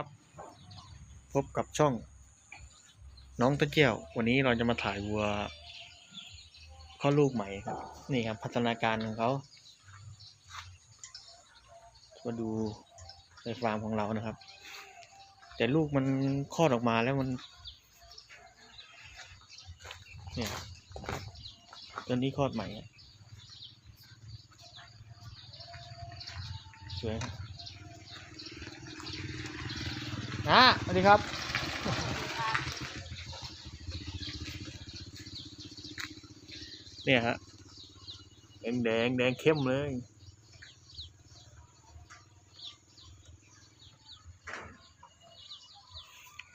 ครับ พบกับช่อง น้องตะเกียว วันนี้เราจะมาถ่ายวัวข้อดลูกใหม่ครับ นี่ครับ พัฒนาการของเขามาดูในฟาร์มของเรานะครับ แต่ลูกมันคลอดออกมาแล้วมันเนี่ยตัวนี้คลอดใหม่สวยครับ นะสวัสดีครับ เนี่ยฮะแดงแดงแดงเข้มเลย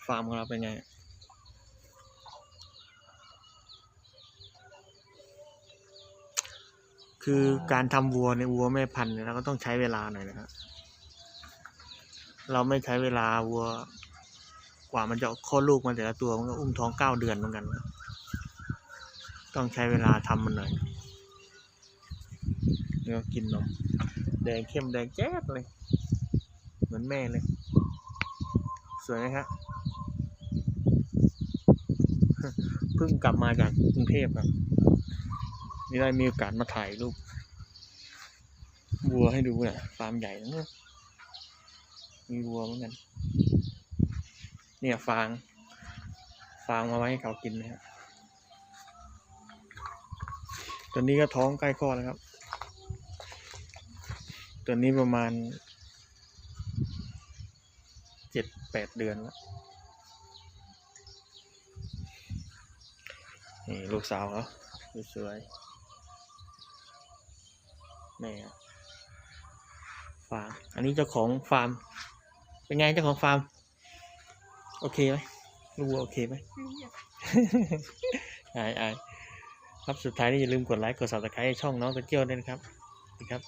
ฟาร์มของเราเป็นไงคือการทำวัวในวัวแม่พันธุ์เราก็ต้องใช้เวลาหน่อยนะครับ เราไม่ใช้เวลาวัว กว่ามันจะคลอดลูกมาแต่ละตัวมันก็อุ้มท้องเก้าเดือนเหมือนกัน ต้องใช้เวลาทำมันหน่อยแล้วกินนมแดงเข้มแดงแจ๊ดเลย เหมือนแม่เลย สวยไหมครับเพิ่งกลับมาจากกรุงเทพครับนี่ได้มีโอกาสมาถ่ายรูปวัวให้ดูเนี่ยฟาร์มใหญ่นะเนี่ย มีวัวเหมือนกัน เนี่ยฟาง ฟางมาไว้ให้เขากินนะครับตัวนี้ก็ท้องใกล้คลอดแล้วครับ ตัวนี้ประมาณเจ็ดแปดเดือนแล้วนี่ลูกสาวเขาสวยๆแม่ฟาร์มอันนี้เจ้าของฟาร์ม เป็นไงเจ้าของฟาร์ม โอเคไหมลูกวัวโอเคไหมอายอายครับสุดท้ายนี่อย่าลืมกดไลค์กด subscribe ให้ช่องน้องตะเกียวด้วยนะครับสวัสดีครับ